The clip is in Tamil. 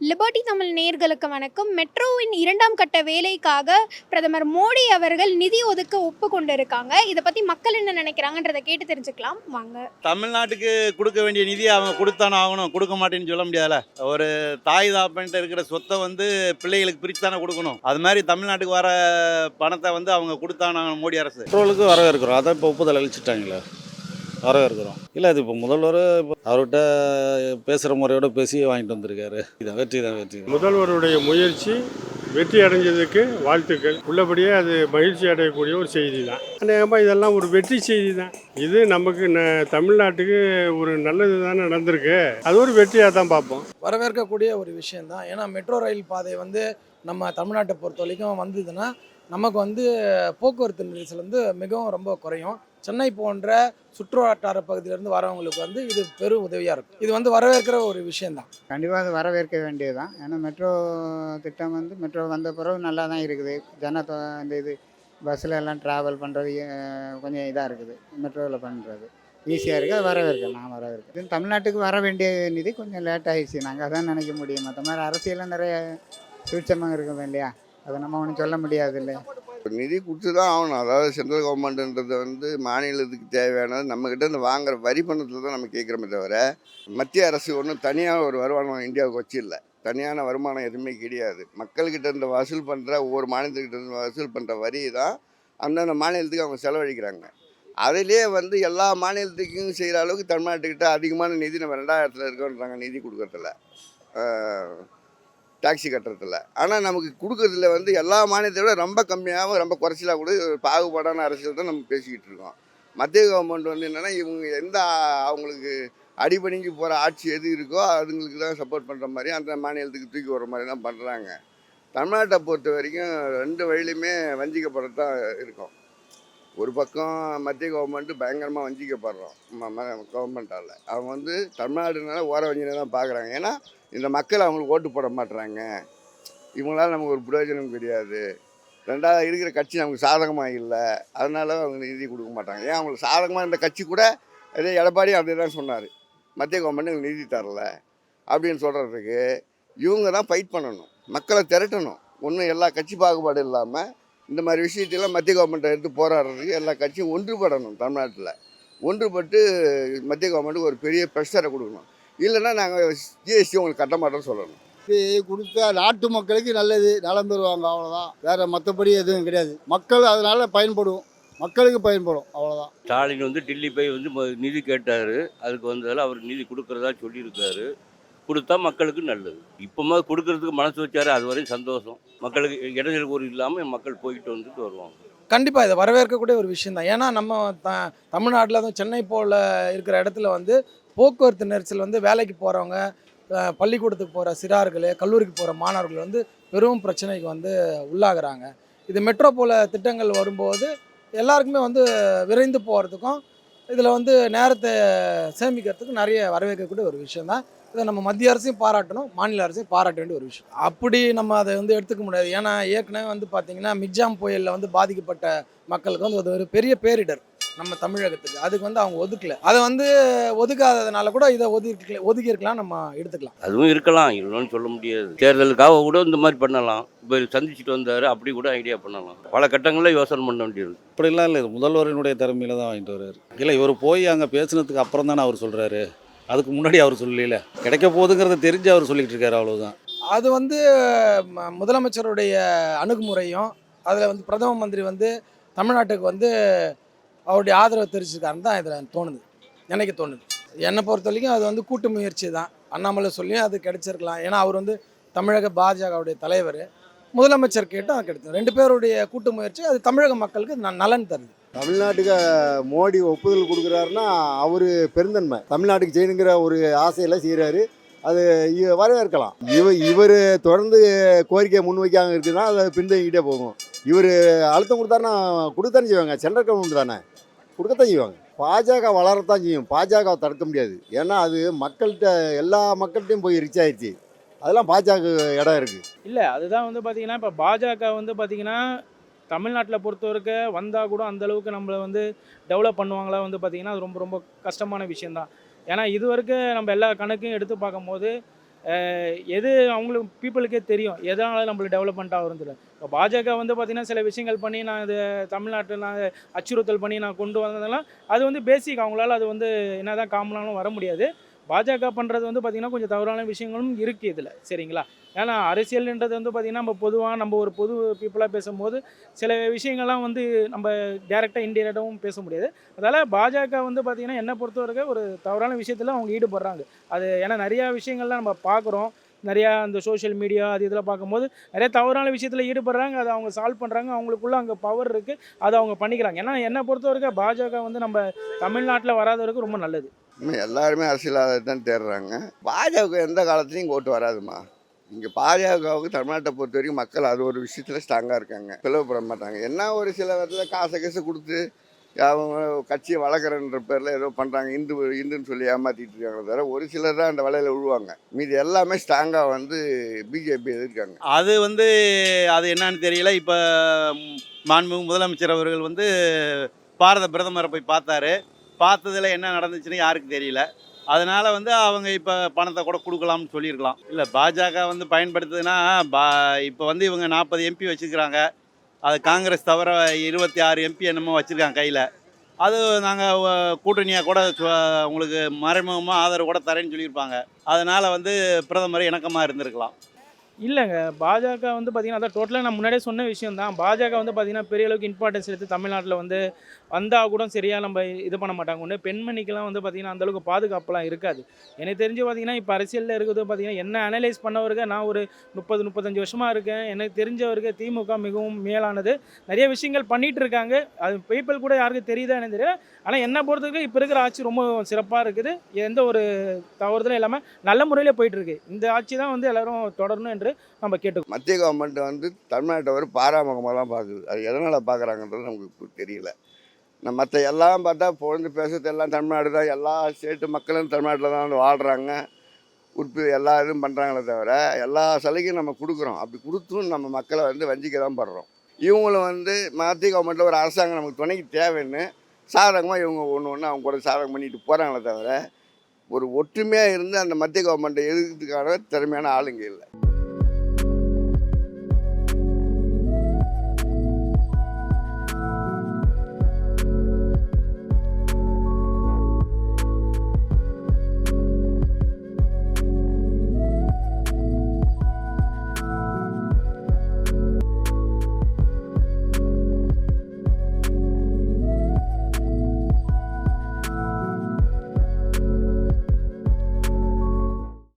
லிபர்டி தமிழ் நேர்களுக்கு வணக்கம். மெட்ரோவின் இரண்டாம் கட்ட வேலைக்காக பிரதமர் மோடி அவர்கள் நிதி ஒதுக்க ஒப்பு கொண்டிருக்காங்க. இதை பத்தி மக்கள் என்ன நினைக்கிறாங்கன்றதை கேட்டு தெரிஞ்சுக்கலாம். வாங்க. தமிழ்நாட்டுக்கு கொடுக்க வேண்டிய நிதியை அவங்க கொடுத்தானே ஆகணும். கொடுக்க மாட்டேன்னு சொல்ல முடியாதுல ஒரு தாய் தாப்பன்ட்டு இருக்கிற சொத்தை வந்து பிள்ளைகளுக்கு பிரித்தானே கொடுக்கணும். அது மாதிரி தமிழ்நாட்டுக்கு வர பணத்தை வந்து அவங்க கொடுத்தானே ஆகணும் மோடி அரசு. பெட்ரோலுக்கு வரவேற்கிறோம். அதான் இப்போ ஒப்புதல் அளிச்சிட்டாங்களே. வரவேற்கிறோம் இல்லை அது இப்போ முதல்வர் அவர்கிட்ட பேசுகிற முறையோட பேசி வாங்கிட்டு வந்திருக்காரு. இதான் வெற்றி தான் வெற்றி. முதல்வருடைய முயற்சி வெற்றி அடைஞ்சதுக்கு வாழ்த்துக்கள். உள்ளபடியே அது மகிழ்ச்சி அடையக்கூடிய ஒரு செய்தி தான் அநேகமாக இதெல்லாம் ஒரு வெற்றி செய்தி தான் இது நமக்கு ந- தமிழ்நாட்டுக்கு ஒரு நல்லது தானே நடந்திருக்கு. அது ஒரு வெற்றியாக தான் பார்ப்போம். வரவேற்கக்கூடிய ஒரு விஷயம்தான். ஏன்னா மெட்ரோ ரயில் பாதை வந்து நம்ம தமிழ்நாட்டை பொறுத்த வரைக்கும் வந்ததுன்னா நமக்கு வந்து போக்குவரத்து நெரிசல் வந்து மிகவும் ரொம்ப குறையும். சென்னை போன்ற சுற்று வட்டார பகுதியிலேருந்து வரவங்களுக்கு வந்து இது பெரும் உதவியாக இருக்கும். இது வந்து வரவேற்கிற ஒரு விஷயந்தான் கண்டிப்பாக அது வரவேற்க வேண்டியது தான் ஏன்னா மெட்ரோ திட்டம் வந்து மெட்ரோ வந்த பிறகு நல்லா தான் இருக்குது. ஜனத்தோ இந்த இது பஸ்ஸில் எல்லாம் ட்ராவல் பண்ணுறது கொஞ்சம் இதாக இருக்குது. மெட்ரோவில் பண்ணுறது ஈஸியாக இருக்குது அது வரவேற்க நான் வரவேற்கிறேன் தமிழ்நாட்டுக்கு வர வேண்டிய நிதி கொஞ்சம் லேட் ஆகிடுச்சு நாங்கள் அதான் நினைக்க முடியும். மற்ற மாதிரி அரசியலில் நிறைய சூட்சமாக இருக்கும் இல்லையா? அதை நம்ம ஒன்றும் சொல்ல முடியாது இல்லை நிதி கொடுத்து தான் ஆகணும். அதாவது சென்ட்ரல் கவர்மெண்ட்டுன்றது வந்து மாநிலத்துக்கு தேவையானது நம்மக்கிட்ட இருந்து வாங்குற வரி பணத்தில் தான் நம்ம கேட்குறோமே தவிர மத்திய அரசு ஒன்றும் தனியாக ஒரு வருமானம் இந்தியாவுக்கு வச்சில்ல தனியான வருமானம் எதுவுமே கிடையாது. மக்கள்கிட்ட இருந்து வசூல் பண்ணுற ஒவ்வொரு மாநிலத்துக்கிட்ட இருந்து வசூல் பண்ணுற வரி தான் அந்தந்த மாநிலத்துக்கு அவங்க செலவழிக்கிறாங்க. அதிலே வந்து எல்லா மாநிலத்துக்கும் செய்கிற அளவுக்கு தமிழ்நாட்டுக்கிட்ட அதிகமான நிதி நம்ம ரெண்டாயிரத்தில் இருக்கோன்றாங்க நிதி கொடுக்கறதில்ல டாக்ஸி கட்டுறதில்ல ஆனால் நமக்கு கொடுக்குறதுல வந்து எல்லா மாநிலத்தை விட ரொம்ப கம்மியாகவும் ரொம்ப குறைச்சலாக கூட பாகுபாடான அரசியல் தான் நம்ம பேசிக்கிட்டு இருக்கோம். மத்திய கவர்மெண்ட் வந்து என்னென்னா இவங்க எந்த அவங்களுக்கு அடிபணிஞ்சு போகிற ஆட்சி எது இருக்கோ அதுங்களுக்கு தான் சப்போர்ட் பண்ணுற மாதிரி அந்த மாநிலத்துக்கு தூக்கி வர மாதிரி தான் பண்ணுறாங்க தமிழ்நாட்டை பொறுத்த வரைக்கும் ரெண்டு வழியிலுமே வஞ்சிக்கப்படுறது தான் இருக்கும். ஒரு பக்கம் மத்திய கவர்மெண்ட்டு பயங்கரமாக வஞ்சிக்கப்படுறோம் கவர்மெண்ட்டால் அவங்க வந்து தமிழ்நாடுனால ஓர வஞ்சினை தான் பார்க்குறாங்க ஏன்னா இந்த மக்கள் அவங்களுக்கு ஓட்டு போட மாட்டுறாங்க இவங்களால நமக்கு ஒரு பிரயோஜனம் கிடையாது. ரெண்டாவது இருக்கிற கட்சி நமக்கு சாதகமாக இல்லை. அதனால அவங்க நிதி கொடுக்க மாட்டாங்க. ஏன் அவங்களுக்கு சாதகமாக இருந்த கட்சி கூட அதே எடப்பாடி அப்படி தான் சொன்னார். மத்திய கவர்மெண்ட் நிதி தரல. அப்படின்னு சொல்கிறதுக்கு இவங்க தான் ஃபைட் பண்ணணும். மக்களை திரட்டணும். ஒன்றும் எல்லா கட்சி பாகுபாடு இல்லாமல் இந்த மாதிரி விஷயத்தெல்லாம் மத்திய கவர்மெண்ட்டை எடுத்து போராடுறதுக்கு எல்லா கட்சியும் ஒன்றுபடணும் தமிழ்நாட்டில். ஒன்றுபட்டு மத்திய கவர்மெண்ட்டுக்கு ஒரு பெரிய ப்ரெஷரை கொடுக்கணும். இல்லைன்னா நாங்கள் ஜிஎஸ்டி உங்களுக்கு கட்ட மாட்டோம்னு சொல்லணும். இது கொடுத்தா நாட்டு மக்களுக்கு நல்லது நலம் பெறுவாங்க அவ்வளோதான் வேற மற்றபடி எதுவும் கிடையாது. மக்கள் அதனால பயன்படும். மக்களுக்கு பயன்படும் அவ்வளோதான் ஸ்டாலின் வந்து டெல்லி போய் வந்து நிதி கேட்டார். அதுக்கு வந்ததால் அவர் நிதி கொடுக்குறதா சொல்லியிருக்காரு. கொடுத்தா மக்களுக்கு நல்லது. இப்போமா கொடுக்கறதுக்கு மனசு வச்சாரு அது வரையும் சந்தோஷம். மக்களுக்கு இடைஞ்சல் ஒரு இல்லாமல் மக்கள் போயிட்டு வந்துட்டு வருவாங்க. கண்டிப்பாக இதை வரவேற்கக்கூடிய ஒரு விஷயம்தான் ஏன்னா நம்ம த தமிழ்நாட்டில் அதுவும் சென்னை போல் இருக்கிற இடத்துல வந்து போக்குவரத்து நெரிசல் வந்து வேலைக்கு போகிறவங்க பள்ளிக்கூடத்துக்கு போகிற சிறார்கள் கல்லூரிக்கு போகிற மாணவர்கள் வந்து பெரும் பிரச்சனைக்கு வந்து உள்ளாகிறாங்க. இது மெட்ரோ போல திட்டங்கள் வரும்போது எல்லாருக்குமே வந்து விரைந்து போகிறதுக்கும் இதில் வந்து நேரத்தை சேமிக்கிறதுக்கு நிறைய வரவேற்கக்கூடிய ஒரு விஷயம் தான் இதை நம்ம மத்திய அரசையும் பாராட்டணும் மாநில அரசையும் பாராட்ட வேண்டிய ஒரு விஷயம். அப்படி நம்ம அதை வந்து எடுத்துக்க முடியாது. ஏன்னா ஏற்கனவே வந்து பார்த்திங்கன்னா மிக்ஜாம் புயலில் வந்து பாதிக்கப்பட்ட மக்களுக்கு வந்து அது ஒரு பெரிய பேரிடர். நம்ம தமிழகத்துக்கு. அதுக்கு வந்து அவங்க ஒதுக்கல. அதை வந்து ஒதுக்காததுனால கூட இதை ஒதுக்கி ஒதுக்கி இருக்கலாம் நம்ம எடுத்துக்கலாம். அதுவும் இருக்கலாம். இல்லைன்னு சொல்ல முடியாது. தேர்தலுக்காக கூட இந்த மாதிரி பண்ணலாம். இப்போ சந்திச்சுட்டு வந்தார் அப்படி கூட ஐடியா பண்ணலாம். பல கட்டங்களில் யோசனை பண்ண வேண்டியது. அப்படிலாம் இல்லை. இது முதல்வரினுடைய திறமையில தான் வாங்கிட்டு வர்றாரு. இல்லை இவர் போய் அங்கே பேசுனதுக்கு அப்புறம் தானே அவர் சொல்கிறாரு அதுக்கு முன்னாடி அவர் சொல்லல. கிடைக்க போகுதுங்கிறத தெரிஞ்சு அவர் சொல்லிட்டு இருக்காரு அவ்வளவுதான். அது வந்து முதலமைச்சருடைய அணுகுமுறையும் அதில் வந்து பிரதம மந்திரி வந்து தமிழ்நாட்டுக்கு வந்து அவருடைய ஆதரவை தெரிவிச்சிருக்காருன்னு தான் இதில் தோணுது. எனக்கு தோணுது. என்னை பொறுத்த வரைக்கும் அது வந்து கூட்டு முயற்சி தான். அண்ணாமலை சொல்லியும் அது கிடைச்சிருக்கலாம். ஏன்னா அவர் வந்து தமிழக பாஜகவுடைய தலைவர். முதலமைச்சர் கேட்டும் அது கிடைத்தது. ரெண்டு பேருடைய கூட்டு முயற்சி அது தமிழக மக்களுக்கு நலன் தருது. தமிழ்நாட்டுக்கு மோடி ஒப்புதல் கொடுக்குறாருன்னா அவர் பெருந்தன்மை. தமிழ்நாட்டுக்கு செய்யணுங்கிற ஒரு ஆசையில் செய்கிறாரு அது வரவேற்கலாம். இவ இவர் தொடர்ந்து கோரிக்கையை முன்வைக்காம இருக்குதுன்னா அதை பின்தங்கிட்டே போகும். இவர் அழுத்தம் கொடுத்தாருன்னா கொடுத்தானே செய்வாங்க சென்ட்ரல் கவர்மெண்ட் தானே. கொடுக்கத்தான் செய்வாங்க. பாஜக வளரத்தான் செய்யும். பாஜக தடுக்க முடியாது. ஏன்னா அது மக்கள்கிட்ட எல்லா மக்கள்கிட்டையும் போய் ரிச் ஆயிடுச்சு அதெல்லாம் பாஜக இடம் இருக்குது இல்லை அதுதான் வந்து பார்த்தீங்கன்னா இப்போ பாஜக வந்து பார்த்தீங்கன்னா தமிழ்நாட்டில் பொறுத்தவரைக்கும் வந்தால் கூட அந்தளவுக்கு நம்மளை வந்து டெவலப் பண்ணுவாங்களா வந்து பார்த்திங்கன்னா அது ரொம்ப ரொம்ப கஷ்டமான விஷயந்தான் ஏன்னா இது வரைக்கும் நம்ம எல்லா கணக்கையும் எடுத்து பார்க்கும்போது எது அவங்களுக்கு பீப்புளுக்கே தெரியும். எதனால நம்மளுக்கு டெவலப்மெண்ட் ஆகுறது இப்போ பாஜக வந்து பார்த்திங்கன்னா சில விஷயங்கள் பண்ணி நான் இது தமிழ்நாட்டில் நான் அச்சுறுத்தல் பண்ணி நான் கொண்டு வந்ததெல்லாம் அது வந்து பேசிக் அவங்களால அது வந்து என்ன தான் காமனாலும் வர முடியாது. பாஜக பண்ணுறது வந்து பார்த்திங்கன்னா கொஞ்சம் தவறான விஷயங்களும் இருக்குது இதில். சரிங்களா? ஏன்னா அரசியல்ன்றது வந்து பார்த்திங்கன்னா நம்ம பொதுவாக நம்ம ஒரு பொது பீப்புளாக பேசும்போது சில விஷயங்கள்லாம் வந்து நம்ம டேரெக்டாக இன்டெரக்டாகவும் பேச முடியாது. அதனால் பாஜக வந்து பார்த்திங்கன்னா என்னை பொறுத்தவரைக்கும் ஒரு தவறான விஷயத்தில் அவங்க ஈடுபடுறாங்க. அது ஏன்னா நிறையா விஷயங்கள்லாம் நம்ம பார்க்குறோம். நிறையா அந்த சோஷியல் மீடியா அது இதில் பார்க்கும்போது நிறைய தவறான விஷயத்தில் ஈடுபடுறாங்க. அதை அவங்க சால்வ் பண்ணுறாங்க அவங்களுக்குள்ள அங்கே பவர் இருக்குது அதை அவங்க பண்ணிக்கிறாங்க. ஏன்னா என்னை பொறுத்த வரைக்கும் பாஜக வந்து நம்ம தமிழ்நாட்டில் வராத வரைக்கும் ரொம்ப நல்லது. எல்லாருமே அரசியலாக தான் தேடுறாங்க பாஜக எந்த காலத்துலையும் இங்கே ஓட்டு வராதுமா? இங்கே பாஜகவுக்கு தமிழ்நாட்டை பொறுத்த வரைக்கும் மக்கள் அது ஒரு விஷயத்தில் ஸ்ட்ராங்காக இருக்காங்க. பிளவுபட மாட்டாங்க. என்ன ஒரு சில இடத்துல காசை காசு கொடுத்து அவங்க கட்சியை வளர்க்குறன்ற பேரில் ஏதோ பண்ணுறாங்க இந்து இந்துன்னு சொல்லி ஏமாற்றிட்டு இருக்காங்களே தவிர ஒரு சிலர் தான் அந்த வலையில் விழுவாங்க மீதி எல்லாமே ஸ்ட்ராங்காக வந்து பிஜேபி எதிர்க்காங்க. அது வந்து அது என்னன்னு தெரியல. இப்போ மாண்புமிகு முதலமைச்சர் அவர்கள் வந்து பாரத பிரதமரை போய் பார்த்தாரு. பார்த்ததில் என்ன நடந்துச்சுன்னு யாருக்கு தெரியல. அதனால் வந்து அவங்க இப்போ பணத்தை கூட கொடுக்கலாம்னு சொல்லியிருக்கலாம். இல்லை பாஜக வந்து பயன்படுத்துதுன்னா பா இப்போ வந்து இவங்க நாற்பது எம்பி வச்சுருக்கிறாங்க. அது காங்கிரஸ் தவிர இருபத்தி ஆறு எம்பி என்னமோ வச்சுருக்காங்க கையில். அது நாங்கள் கூட்டணியாக கூட உங்களுக்கு மறைமுகமாக ஆதரவு கூட தரேன்னு சொல்லியிருப்பாங்க. அதனால் வந்து பிரதமர் இணக்கமாக இருந்திருக்கலாம். இல்லைங்க பாஜக வந்து பார்த்திங்கன்னா அதான் டோட்டலாக நான் முன்னாடியே சொன்ன விஷயம் தான் பாஜக வந்து பார்த்தீங்கன்னா பெரிய அளவுக்கு இம்பார்ட்டன்ஸ் எடுத்து தமிழ்நாட்டில் வந்து வந்தால் கூட சரியாக நம்ம இது பண்ண மாட்டாங்க. ஒன்று பெண்மணிக்கெலாம் வந்து பார்த்திங்கன்னா அந்தளவுக்கு பாதுகாப்புலாம் இருக்காது. எனக்கு தெரிஞ்சு பார்த்தீங்கன்னா இப்போ அரசியலில் இருக்கிறது பார்த்தீங்கன்னா என்ன அனலைஸ் பண்ணவருக்கு நான் ஒரு முப்பது முப்பத்தஞ்சு வருஷமாக இருக்கேன். எனக்கு தெரிஞ்சவருக்கு திமுக மிகவும் மேலானது. நிறைய விஷயங்கள் பண்ணிகிட்டு இருக்காங்க. அது பீப்பிள் கூட யாருக்கும் தெரியுதா எனக்கு தெரியும் ஆனால் என்ன பொறுத்தவரைக்கும் இப்போ இருக்கிற ஆட்சி ரொம்ப சிறப்பாக இருக்குது. எந்த ஒரு தவறுதலும் இல்லாமல் நல்ல முறையில் போயிட்டுருக்கு இந்த ஆட்சி தான் வந்து எல்லோரும் தொடரணும் என்று நம்ம கேட்டு மத்திய கவர்மெண்ட் வந்து தமிழ்நாட்டை ஒரு பாராமுகமாக தான் பார்க்குது. அது எதனால் பார்க்குறாங்கன்றது நமக்கு தெரியல. நம்ம மற்ற எல்லாம் பார்த்தா பொழுது பேசுறது எல்லாம் தமிழ்நாடு தான். எல்லா ஸ்டேட்டு மக்களும் தமிழ்நாட்டில் தான் வந்து வாழ்கிறாங்க உற்பத்தி எல்லா இதுவும் பண்ணுறாங்களே தவிர எல்லா சலுகையும் நம்ம கொடுக்குறோம். அப்படி கொடுத்தும் நம்ம மக்களை வந்து வஞ்சிக்க தான் படுறோம். இவங்களும் வந்து மத்திய கவர்மெண்ட்டில் ஒரு அரசாங்கம் நமக்கு துணைக்கு தேவைன்னு சாதகமாக இவங்க ஒன்று ஒன்று அவங்க கூட சாதகம் பண்ணிட்டு போகிறாங்களே தவிர ஒரு ஒற்றுமையாக இருந்து அந்த மத்திய கவர்மெண்ட்டை எதிர்க்கிறதுக்கான திறமையான ஆளுங்க இல்லை.